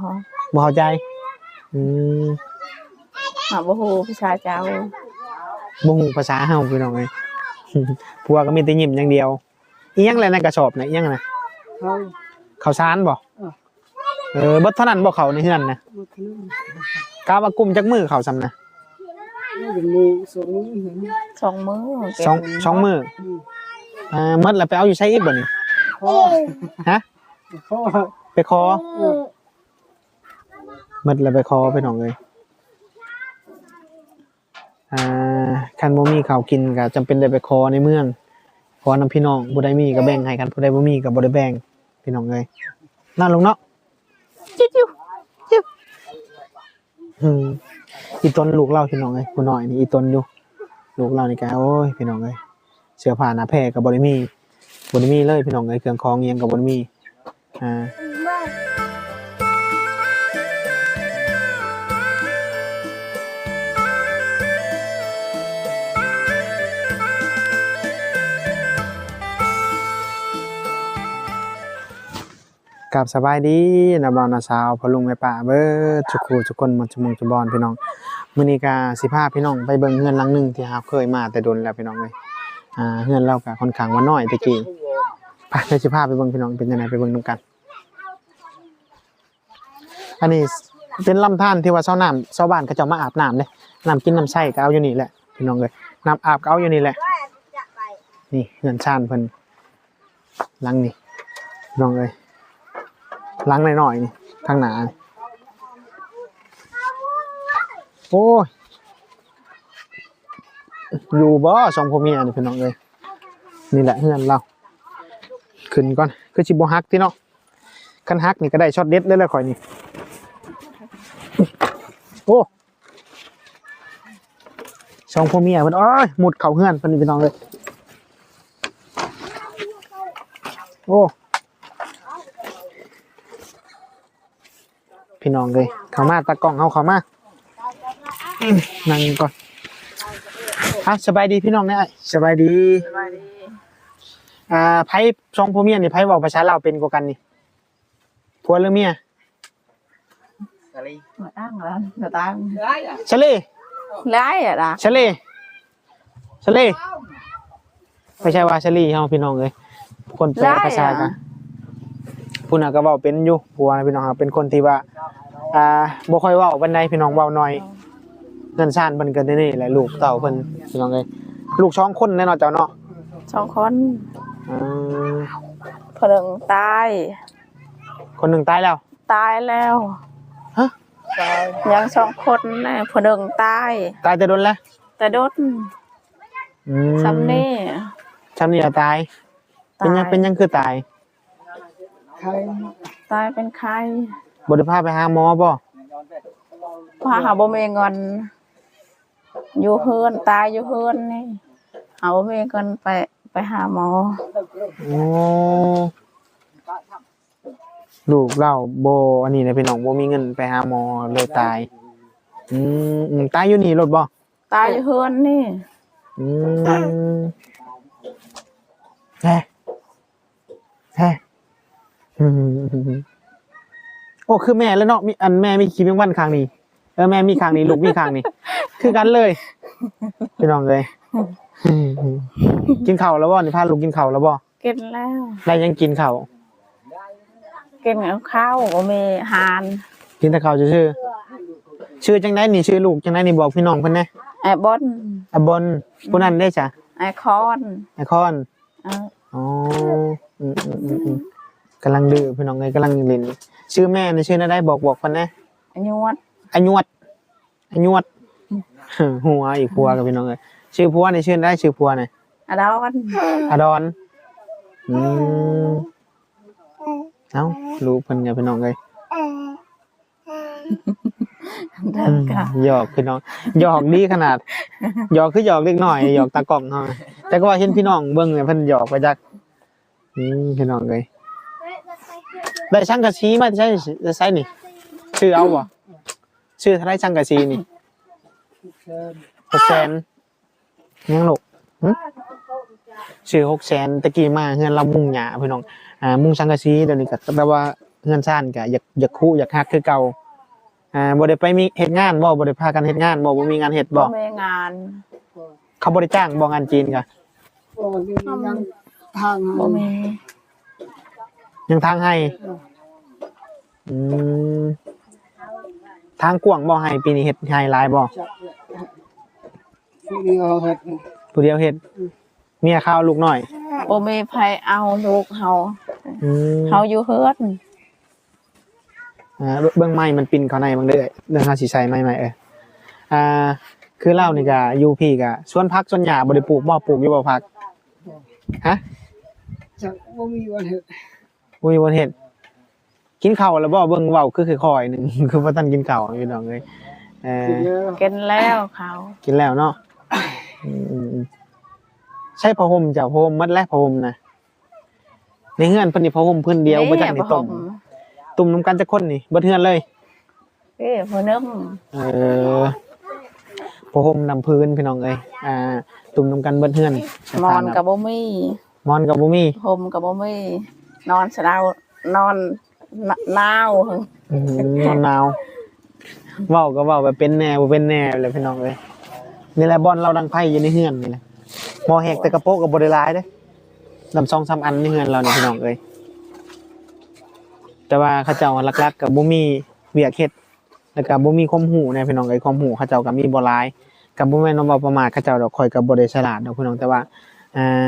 อ๋อบ่เข้าใจ อืมหาบ่ฮู้ภาษาเจ้าบ่ฮู้ภาษาเฮาพี่น้องเอ้ยผัวก็มีแต่ยิ้มอย่างเดียวอีหยังแหละในกระสอบน่ะอีหยังน่ะเขาข้าวสารบ่เออ เออเบิดเท่านั้นบ่เขาในเฮือนนะมาขนมกาว่ากุมจักมือเขาซ้ำนะนี่ยังมีสองนี้เห็นสองมื้อเก็บสองสองมืออืมอ่าหมดแล้วไปเอาอยู่ใช้อีกบ่นี่ พ่อฮะ พ่อไปคอห มดแล้วไปคอไปน้องเอ้ยอ่าคันบ่มีข้าวกินก็จำเป็นได้ไปคอในเมืองขอนํพี่น้องผู้ใดมีก็แบ่งให้กันผู้ใดบ่มีก็บ่ได้แบ่งพี่น้องเอ้ยนั่นลงเนาะจิ๊วจิ๊วอืมอีต้นลูกเราพี่น้องเอ้ยผู้น้อยนี่อีต้นอยู่ลูกเรานี่ก็โอ้ยพี่น้องเอ้ยเสื้อผ้าหน้าแพรก็บ่ได้มีบ่ได้มีเลยพี่น้องเอ้ยเครื่องของอิหยังก็บ่ได้มีอ่า กับสบายดีนะบ่าวนะสาวพอลุงแม่ป้าเบิดทุกคู่ทุกคนมดชั่วโมงจุบอนพี่น้องมือนีก็สิพาพี่น้องไปเบิ่งเฮือนหลังหนึ่งที่เราเคยมาแต่โดนแล้วพี่น้องเอ้ยอ่าเฮือนเราก็ค่อนข้างว่าน้อยตะกี้ไปสิพาไปเบิ่งพี่น้องเป็นจังไดไปเบิ่งนํกัน อันนี้เป็นลำธารที่ว่าชาวน้ำชาวบ้านเขาเจะมาอาบน้ำเด้น้ำกินน้ำใช้ก็เอาอยู่นี่แหละพี่น้องเอ้ยน้ำอาบก็เอาอยู่นี่แหละ นี่เฮือนชานเพิ่นหลังนี่น้องเอ้ย ล้างหน่อยๆนี่ข้างหนาโอ้ยอยู่บ่สองพ่อเมียนี่พี่น้องเอ้ยนี่แหละเฮือนเรา ขึ้นก่อนคือชิบฮักที่เนาะคันฮักนี่ก็ได้ช็อตเด็ดเลยแหละข่อยนี่โอ้สองพ่อเมียเพิ่นโอ้ยหมุดเข่าเฮือนเพิ่นนี่พี่น้องเลยโอ้ พี่น้องเลยเข้ามาตากล้องเอาเข้ามาอืมนั่งก่อนอะสบายดีพี่น้องเนี่ยสบายดีสบายดีอ่าไพ่สองพ่อเมียนี่ไพ่บอกภาษาลาวเป็นกว่ากันนี่ผัวหรือเมียมาตั้งแล้วมาตั้งชะเล่หลายอะล่ะชะเล่ชะเล่ไม่ใช่ว่าชะลีเฮาพี่น้องเลยคนแปลภาษากันผู้น่ะก็เว้าเป็นอยู่ผัวนะพี่น้องครับเป็นคนที่ว่า อ่าบ่ค่อยเว้าปานใดพี่น้องเว้าน้อยเงินซ่านเพิ่นก็นี่แหละลูกเต่าเพิ่นพี่น้องเอ้ยลูกสองคนแน่นอนเจ้าเนาะสองคนอืมคนหนึ่งตายคนหนึ่งตายแล้ว ตายแล้วฮะ ยังสองคนนะคนหนึ่งตายตายแต่โดนแล้วแต่โดนอืมซ้ำนี่ซ้ำนี่ละตาย เป็นยังเป็นยังคือตาย ใคร ตายเป็นใคร บ่ได้พาไปหาหมอบ่พาหาบ่มีเงิน อยู่เฮือนตายอยู่เฮือนนี่หาบ่มีเงินไปไปหาหมอโอ้ลูกเราบ่อันนี้นะพี่น้องบ่มีเงินไปหาหมอเลยตาย อืมอืมตายอยู่นี่รถบ่ตายอยู่เฮือนนี่อืมแฮ่แฮ่อืมโอ้คือแม่แล้วเนาะมีอันแม่มีคีมีวันข้างนี้เออแม่มีข้างนี้ลูกมีข้างนี้ คือกันเลยพี่น้องเลยอืมอืมกินข้าวแล้วบ่นี่พาลูกกินข้าวแล้วบ่กินแล้วได้ยังกินข้าวกินกับข้าวบ่มีอาหารกินแต่ข้าวชื่อๆชื่อจังไดนี่ชื่อลูกจังไดนี่บอกพี่น้องเพิ่นแหน่ไอ้บอนอะบนผู้นั้นได้จ้ะไอ้คอนไอคอนเอออ๋ออืมอืมอืมอืม กำลังดื้อพี่น้องเลยกำลังเล่นชื่อแม่ในชื่อนั้นได้บอกบอกคนนะไอ้ยวดอายวดอายวดหัวอีกพัวกับพี่น้องเลยชื่อพัวในชื่อได้ชื่อพัวไหนอะดอนอดอนอืมเอ้ารู้เพิ่นกับพี่น้องเลยเดิอืนมกะหยอกพี่น้องหยอกดีขนาดหยอกคือหยอกเล็กน้อยหยอกตากล้องเฮาแต่ก็ว่าเห็นพี่น้องเบิ่งเนี่ยเพิ่นหยอกไปจักอืมพี่น้องเลย ได้ช่างกะชีมาใช่จะใช้นี่ชื่อเอาบ่ชื่อเท่าไรช่างกะชีนี่เชิญหกแสนยังลูกหึชื่อหกแสนตะกี้มาเฮือนเรามุ่งหยาพี่น้องอ่ามุ่งช่างกะชีเดี๋ยวนี้ก็แต่ว่าเฮือนซ่านก็อยากอยากคู่อยากฮักคือเก่าอ่าบ่ได้ไปมีเฮ็ดงานบ่บ่ได้พากันเฮ็ดงานบ่บ่มีงานเฮ็ดบ่บ่มีงาน เขาบ่ได้จ้างบ่งานจีนก็โอ้ยยังทางบ่มี ยังทางให้อืมทางกว้างบ่ให้ปีนี้เฮ็ดให้หลายบ่จับผู้เดียวเฮ็ดผู้เดียวเฮ็ดเมียข้าวลูกน้อยบ่มีไผเอาลูกเฮาอืมเฮาอยู่เฮือนอ่าเบื้องไม้มันปินเข้าในบางเด้อเรื่องเฮาสิใช้ไม้ใหม่เอ้ยอ่า คือเล่านี่ก็อยู่พี่ก็สวนผักสวนหญ้าบ่ได้ปลูกบ่ปลูกอยู่บ่ผักฮะจักบ่มีวันเฮ็ด อุ้ยบ่เฮ็ดกินข้าวแล้วบ่เบิ่งเว้าคือคือคอยหนึง คือบ่ทันกินข้าวพี่น้องเอ้ยเออกินแล้วกินแล้วเขากินแล้วเนาะอืมอืมอืมใช่ผ้าห่มจ้ะผ้าห่มมัดแล้วผ้าห่มนะในเฮือนเพิ่นนี่ผ้าห่มพื้นเดียวบ่จักนี่ต้มตุ่มน้ำกันจักคนนี่เบิดเฮือนเลย เอ้ผู้นึงเออผ้าห่มนำพื้นพี่น้องเอ้ยอ่า ตุ่มน้ำกันเบิดเฮือนนอนก็บ่มีมอนกับบ่มีห่มก็บ่มี นอนสะดาวนอนหนาวอื้อหือนอนหนาวเว้าก็เว้าแบบเป็นแน่บ่เป็นแน่เลยพี่น้องเอ้ยนี่แหละบอลเราดังไพ่อยู่ในเฮือนนี่แหละหมอแหกแต่กระโปรงก็บ่ได้หลายเด้ลำซองซ้ำอันในเฮือนเราเนี่ยพี่น้องเอ้ยแต่ว่าเขาเจ้าหลักๆกับบ่มีเวียกเฮ็ดแล้วก็บ่มีความรู้ในพี่น้องเอ้ยความรู้เขาเจ้าก็มีบ่หลายก็บ่แม่นว่าประมาทเขาเจ้าดอกข่อยก็บ่ได้ฉลาดดอกพี่น้องแต่ว่าอ่า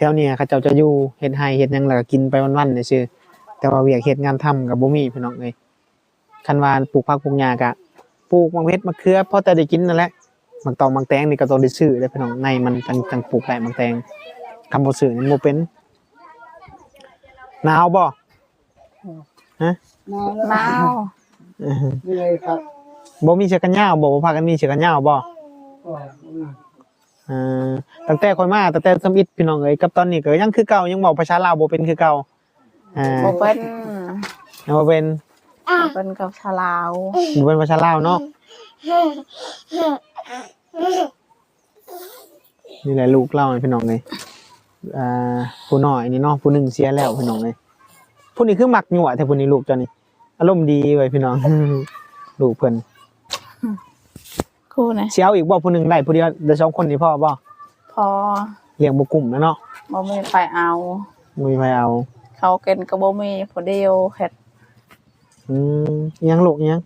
แถวเนี้เขาเจ้าจะอยู่เฮ็ดไร่เฮ็ดหยังแล้วก็กินไปวันๆซื่อๆแต่ว่าเวียกเฮ็ดงานทำก็บ่มีพี่น้องเอ้ยคันว่าปลูกผักปลูกหญ้าก็ปลูกมังเพชรมะเขือพอแต่ได้กินนั่นแหละมักตองมักแตงนี่ก็ต้องได้ซื้อเด้อพี่น้องในมันจังจังปลูกได้มักแตงคำบ่ซื้อนี่บ่เป็นหนาวบ่นานหนาวอือฮึนี่เลยครับบ่มีเชือกกันยาวบ่บ่พากันมีเชือกกันยาวบ่โอ้ยเอ่อตั้งแต่ค่อยมาตั้งแต่สมิทพี่น้องเอ้ยกับตอนนี้ก็ยังคือเก่ายังเว้าภาษาลาวบ่เป็นคือเก่าอ่าบ่เป็นยังบ่เป็นบ่เป็นกับชาวลาวบ่เป็นภาษาลาวเนาะนี่แหละลูกเราพี่น้องเอ้ยอ่าผู้น้อยนี่เนาะผู้หนึงเสียแล้วพี่น้องเอ้ยผู้นี้คือมักยั่วแต่ผู้นี้ลูกเจ้านี่อารมณ์ดีเว้ยพี่น้องลูกเพิ่น คู่นะสิเอาอีกบ่ผู้หนึงได้ผู้เดียวได้สองคนนี่พอบ่พอเลี้ยงบ่กุ้มแล้วเนาะบ่มีไผเอาบ่มีใครเอา เขากินก็บ่มีผู้เดียวเฮ็ดอืมอิหยังลูกอิหยัง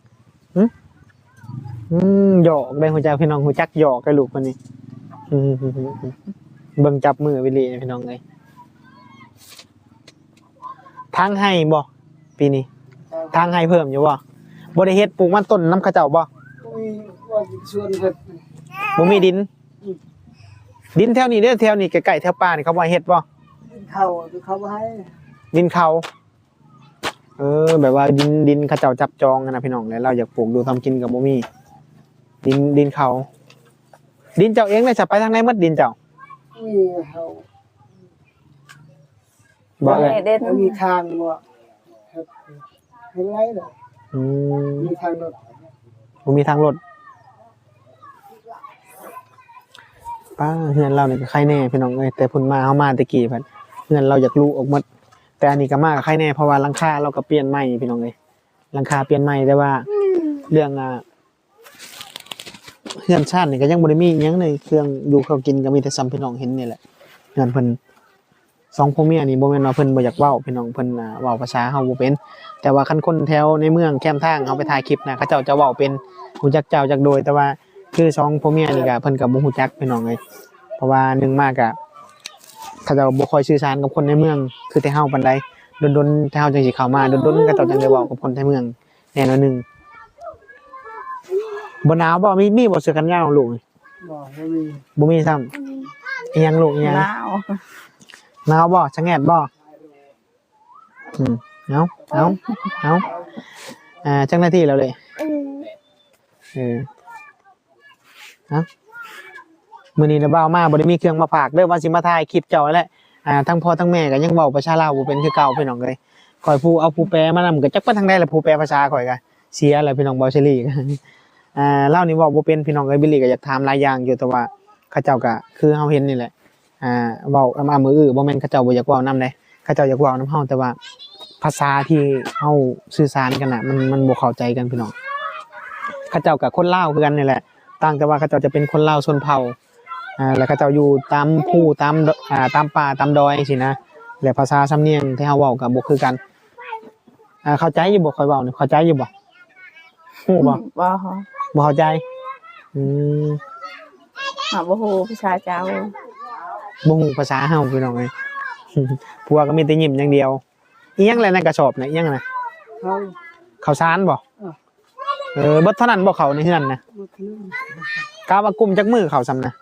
อืมอืมหยอกได้หัวใจพี่น้องหัวจักหยอกกับลูกคนนี้อืมเบิ่งจับมือไปเลยพี่น้องเลยทางให้บ่ปีนี้ทางให้เพิ่มอยู่บ่บ่ได้เฮ็ดปลูกมันต้นน้ำเข้าเจ้าบ่มีว่า ชวนเฮ็ดบ่มีดิน ดินแถวนี้เด้อแถวนี้ใกล้ๆแถวป่านี่เขาว่าเฮ็ดบ่เข้าเขาให้ดินเขาเออ แบบว่าดินดินเขาเจ้าจับจองอะนะพี่น้องแล้วเราอยากปลูกดูทำกินกับบ่มี ดินดินเขา ดินเจ้าเองเลยจะไปทางไหนหมดดินเจ้ามีเขาบอกเลยบ่มีเด่นมีทางบ่เฮ็ดเฮ็ดไรล่ะอืมมีทางรถบ่มีทางรถ ป้าเฮือนเราเนี่ยก็ใครแน่พี่น้องเอ้ยแต่พุ่นมาเฮามาตะกี้พิ่นเฮือนเราอยากรู้ออกหมดแต่อันนี้ก็มากับใครแน่เพราะว่าหลังคาเราก็เปลี่ยนใหม่พี่น้องเอ้ยหลังคาเปลี่ยนใหม่แต่ว่า เรื่องอ่าเฮือนชาตินี่ก็ยังบ่ได้มีหยังเลยเครื่องอยู่เขากินก็มีแต่ซ้ำพี่น้องเห็นนี่แหละเฮือนเพิ่นสองพ่อเมียนี่บ่แม่นว่าเพิ่นบ่อยากเว้าพี่น้องเพิ่นน่ะเว้าภาษาเฮาบ่เป็น แต่ว่าคันคนแถวในเมืองแคมทางเขาไปถ่ายคลิปนะเขาเจ้าจะเว้าเป็นฮู้จักเจ้าจักโดย แต่ว่า คือสองพ่อเมียนี่ก็เพิ่นก็บ่ฮู้จักพี่น้องเลยเพราะว่าหนึ่งมากก็เขาเจ้าบ่ค่อยสื่อสารกับคนในเมือง คือแต่เฮาปานใดดนๆแต่เฮาจังสิเข้ามาดนๆเขาเจ้าจังได้เว้ากับคนในเมืองแน่นอนหนึงบ่หนาวบ่มีมีบ่เสื้อกันยาวลูกบ่บ่มีบ่มีซ้ำอีหยังลูกอีหยัง หนาวหนาวบ่ชะแงดบ่อืมเอาเอาเอาอ่าจังหน้าที่แล้วเลย เออ ฮะมื้อนี้นะบ่ามาบ่ได้มีเครื่องมาฝากเด้อว่าสิมาถ่ายคลิปเจ้าแหละอ่าทั้งพ่อทั้งแม่ก็ยังเว้าภาษาลาวบ่เป็นคือเก่าพี่น้องเลยข่อยผู้เอาผู้แปลมานำก็จักไปทางใดล่ะผู้แปลภาษาข่อยก็เสียแล้วพี่น้องบ่าเชลี่ก็อ่าเล่านี่เว้าบ่เป็นพี่น้องเอ้ยบิลลี่ก็อยากถามหลายอย่างอยู่แต่ว่าเขาเจ้าก็คือเฮาเห็นนี่แหละอ่าเว้ามามืออื้อบ่แม่นเขาเจ้าบ่อยากเว้านำเด้เขาเจ้าอยากเว้านำเฮาแต่ว่าภาษาที่เฮาสื่อสารกันน่ะมันมันบ่เข้าใจกันพี่น้องเขาเจ้ากับคนลาวคือกันนี่แหละ ต่างแต่ว่าเขาเจ้าจะเป็นคนลาวชนเผ่าอ่าแล้วเขาเจ้าอยู่ตามผู้ตามดอ่าตามป่าตามดอยสินะแล้วภาษาสำเนียงที่เฮาเว้าก็บ่คือกันอ่าเข้าใจอยู่บ่ค่อยเว้านี่เข้าใจอยู่บ่ฮู้บ่บ่บ่เข้าใจอืมหาบ่ฮู้ภาษาเจ้าบ่ฮู้ภาษาเฮาพี่น้องเอ้ยผัวก็มีแต่ยิ้มอย่างเดียวอีหยังแหละในกระสอบน่ะอีหยังน่ะเขาข้าวสารบ่ เออเออเบิดเท่านั้นบ่เขาในเฮือนนะมาขนมกาว่ากลุ่มจักมือเขาซ้ำนะ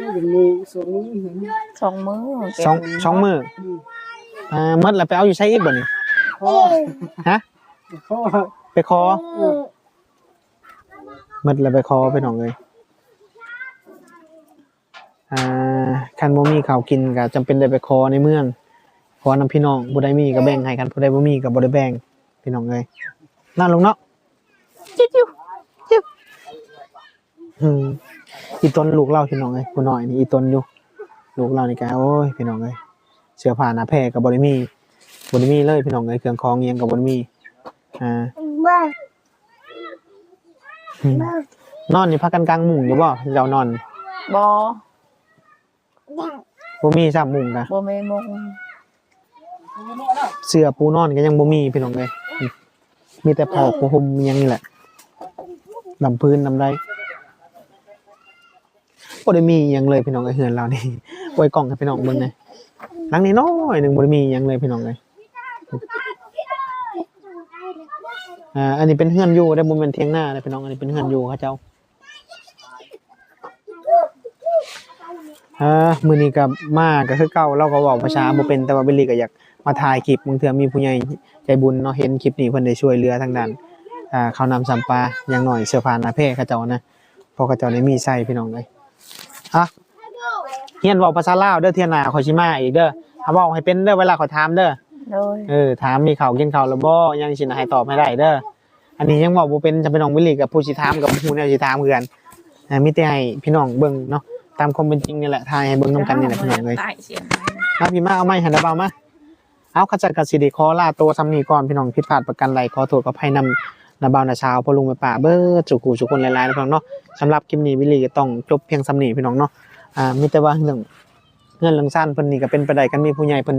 นี่เป็นมือสองมือเห็นสองมื้อเก็บสองสองมืออืมอ่าหมดแล้วไปเอาอยู่ใช้อีกบ่นี่พ่อฮะ พ่อไปคอหมดแล้วไปคอไปหนองเลยอ่าคันบ่มีข้าวกินก็จำเป็นได้ไปคอในเมืองขอนำพี่น้องบ่ได้มีก็แบ่งให้กันผู้ใดบ่มีก็บ่ได้แบ่งพี่น้องเอ้ยนั่นลงเนาะ จิ๊วจิ๊วอืมอีตนลูกเราพี่น้องเอ้ยผู้น้อยนี่อีตนอยู่ ลูกเรานี่ก็โอ้ยพี่น้องเอ้ยเสื้อผ้าหน้าแพรก็บ่ได้มีบ่ได้มีเลยพี่น้องเอ้ยเครื่องของอิหยังก็บ่ได้มีอ่าอืมนอนนี่พักกันกลางมุ้งอยู่บ่เจ้านอนบ่บ่มีซ้ํมุ้งกะบ่มีมุงเสื้อปูนอนก็ยังบ่มีพี่น้องเอ้ยอืมมีแต่ผ้าผ้าห่มอิหยังนี่แหละ ลำพื้นลำไรบ่ได้มีอิหยังเลยพี่น้องเอ้เฮือนเรานี่ไว้กล่องให้พี่น้องเบิ่งหน่อยหลังนี้น้อยหนึงบ่ได้มีอิหยังเลยพี่น้องเอ้ยอ่าอันนี้เป็นเฮือนอยู่ได้บ่แม่นเถียงหน้าเด้อพี่น้องอันนี้เป็นเฮือนอยู่เขาเจ้าอ่ามื้อนี้ก็มาก็คือเก่าเราก็เว้าภาษาบ่เป็นแต่ว่าเบลลี่ก็อยากมาถ่ายคลิปบางเทื่อมีผู้ใหญ่ใจบุญเนาะเห็นคลิปนี้เพิ่นได้ช่วยเหลือทางด้าน อ่าข้าวนำสัมปลาอย่างน้อยเสื้อผ้าหน้าแพรเขาเจ้านะเพราะเขาเจ้าได้มีใส่พี่น้องเอ้ยอะเฮียนเว้าภาษาลาวเด้อเที่ยหน้าขอยสิมาอีกเด้อถ้าเว้าให้เป็นเด้อเวลาขอยถามเด้อ โดยเออถามมีข่าวกินข่าวแล้วบ่ยังสินะให้ตอบให้ได้เด้ออันนี้ยังบอกบ่เป็นจะเป็นน้องวิลลี่กับผู้สิถามกับผู้แนวสิถามคือกันอ่ามีแต่ให้พี่น้องเบิ่งเนาะตามความเป็นจริงนี่แหละทายให้เบิ่งนํกันนี่แหละพี่น้องเอ้ยตายเสียงมาพี่มาเอาไม้หันดาเบามาเอาขจัดกับสิริขอลาตัวซ้ำนี้ก่อนพี่น้องผิดพลาดประกันใดขอโทษกับภัยนำ นาเบาวนาชาวพอลุงไปป่าเบิดจุกูจุกคนหลายๆนะพี่น้องเนาะสำหรับคลิปนี้วิลลี่ก็ต้องจบเพียงสำนีพี่น้องเนาะอ่ามีแต่ว่าเรื่องเงินเรื่องสั้นเพิ่นนี่ก็เป็นไปได้กันมีผู้ใหญ่เพิ่น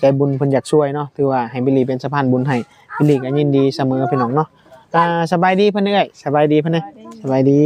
ใจบุญเพิ่นอยากช่วยเนาะถือว่าให้วิลลี่เป็นสะพานบุญให้วิลลี่ก็ยินดีเสมอพี่น้องเนาะอ่าสบายดีเพิ่นเอ้ยสบายดีเพิ่นเอ้ยสบายดี